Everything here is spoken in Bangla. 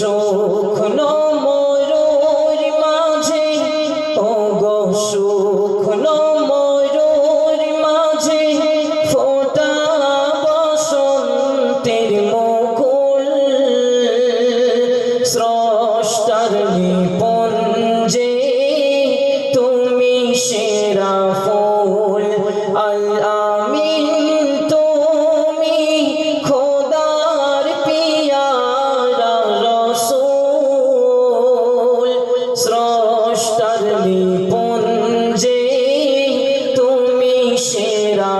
শুকনো ময়ূর মাঝে। ও গো শুকনো ময়ূর মাঝে। ফোটা বসন্তের মুকুল স্রষ্টার নিপঞ্জে